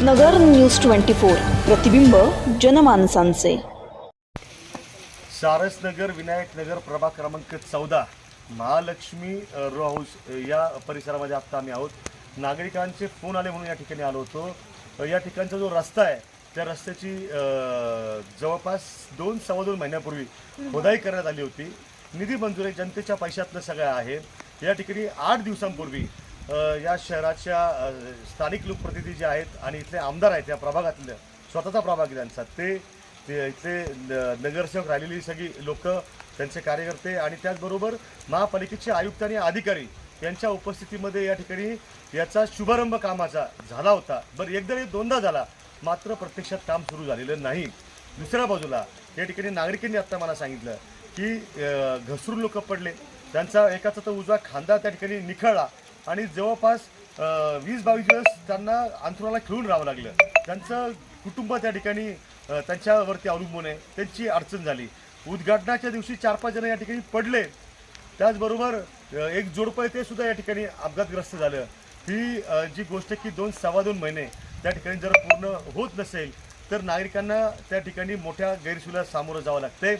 नगर news twenty four प्रतिबिंब जनमानसांचे. सारसनगर विनायकनगर प्रभाग क्रमांक चौदा महालक्ष्मी रो हाऊस या परिसरामध्ये आत्ता आम्ही आहोत. नागरिकांचे फोन आले म्हणून या ठिकाणी आलो होतो. या ठिकाणचा जो रस्ता आहे त्या रस्त्याची जवळपास दोन सव्वा दोन महिन्यापूर्वी खोदाई करण्यात आली होती. निधी मंजुरी जनतेच्या पैशातलं सगळं आहे. या ठिकाणी आठ दिवसांपूर्वी या शहराच्या स्थानिक लोकप्रतिनिधी जे आहेत आणि इथले आमदार आहेत या प्रभागातल्या स्वतःचा प्रभाग त्यांचा. ते ते इथले न- नगरसेवक राहिलेली सगळी लोक त्यांचे कार्यकर्ते आणि त्याचबरोबर महापालिकेचे आयुक्त आणि अधिकारी यांच्या उपस्थितीमध्ये या ठिकाणी याचा शुभारंभ कामाचा झाला होता. बरं एकदा दोनदा झाला मात्र प्रत्यक्षात काम सुरू झालेलं नाही. दुसऱ्या बाजूला या ठिकाणी नागरिकांनी आत्ता मला सांगितलं की घसरून लोक पडले. त्यांचा एकाचा तर उजवा खांदा त्या ठिकाणी निखळला. आणि जवळपास वीस बावीस दिवस त्यांना अंथरुणाला खिळून राहावं लागलं. त्यांचं कुटुंब त्या ठिकाणी त्यांच्यावरती अवलंबून आहे. त्यांची अडचण झाली. उद्घाटनाच्या दिवशी चार पाच जण या ठिकाणी पडले. त्याचबरोबर एक जोडपं आहे ते सुद्धा या ठिकाणी अपघातग्रस्त झालं. ही जी गोष्ट की दोन सव्वा दोन महिने त्या ठिकाणी जर पूर्ण होत नसेल तर नागरिकांना त्या ठिकाणी मोठ्या गैरसोयीला सामोरं जावं लागते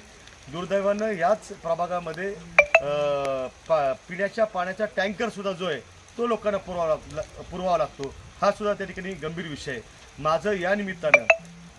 दुर्दैवानं याच प्रभागामध्ये पा पिण्याच्या पाण्याचा टँकरसुद्धा जो आहे तो लोकांना पुरवावा लाग- पुरवावा लागतो. हा सुद्धा त्या ठिकाणी गंभीर विषय आहे. माझं या निमित्तानं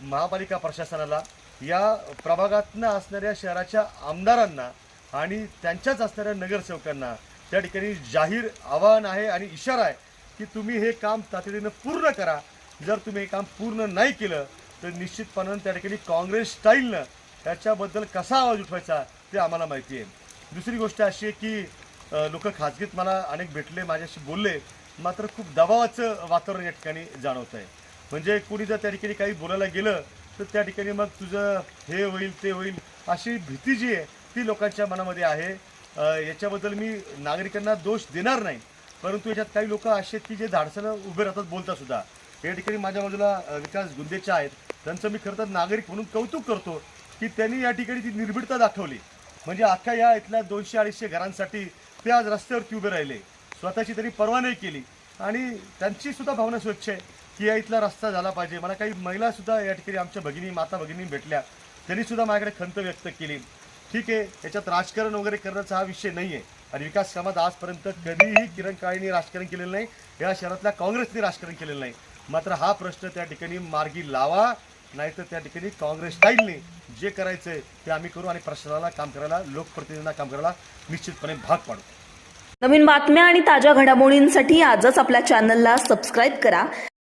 महापालिका प्रशासनाला या प्रभागातनं असणाऱ्या शहराच्या आमदारांना आणि त्यांच्याच असणाऱ्या नगरसेवकांना त्या ठिकाणी जाहीर आवाहन आहे आणि इशारा आहे की तुम्ही हे काम तातडीनं पूर्ण करा. जर तुम्ही हे काम पूर्ण नाही केलं तर निश्चितपणानं त्या ठिकाणी काँग्रेस स्टाईलनं त्याच्याबद्दल कसा आवाज उठवायचा ते आम्हाला माहिती आहे. दुसरी गोष्ट अशी आहे की लोक खाजगीत मला अनेक भेटले माझ्याशी बोलले. मात्र खूप दबावाचं वातावरण या ठिकाणी जाणवत आहे म्हणजे कुणी जर त्या ठिकाणी काही बोलायला गेलं तर त्या ठिकाणी मग तुझं हे होईल ते होईल अशी भीती जी आहे ती लोकांच्या मनामध्ये आहे. याच्याबद्दल मी नागरिकांना दोष देणार नाही. परंतु याच्यात काही लोक असे आहेत की जे धाडसानं उभे राहतात बोलतात सुद्धा. या ठिकाणी माझ्या बाजूला विकास गुंदेच्या आहेत. त्यांचं मी खरं तर नागरिक म्हणून कौतुक करतो की त्यांनी या ठिकाणी ती निर्भीडता दाखवली. म्हणजे अख्ख्या या इथल्या दोनशे अडीचशे घरांसाठी ते आज रस्त्यावरती उभे राहिले. स्वतःची तरी पर्वा नाही केली. आणि त्यांची सुद्धा भावना स्वच्छ आहे की या इथला रस्ता झाला पाहिजे. मला काही महिला सुद्धा या ठिकाणी आमच्या भगिनी माता भगिनी भेटल्या. त्यांनी सुद्धा माझ्याकडे खंत व्यक्त केली. ठीक आहे याच्यात राजकारण वगैरे करण्याचा हा विषय नाही आहे. आणि विकास कामात आजपर्यंत कधीही किरण काळेंनी राजकारण केलेलं नाही. या शहरातल्या काँग्रेसने राजकारण केलेलं नाही. मात्र हा प्रश्न त्या ठिकाणी मार्गी लावा. नाहीतर त्या ठिकाणी काँग्रेस स्टाईलने जे करायचंय ते आम्ही करू आणि प्रशासनाला काम करायला लोकप्रतिनिधींना काम करायला निश्चितपणे भाग पाडू. नवीन बातम्या आणि ताज्या घडामोडींसाठी आजच आपल्या चॅनलला सबस्क्राईब करा.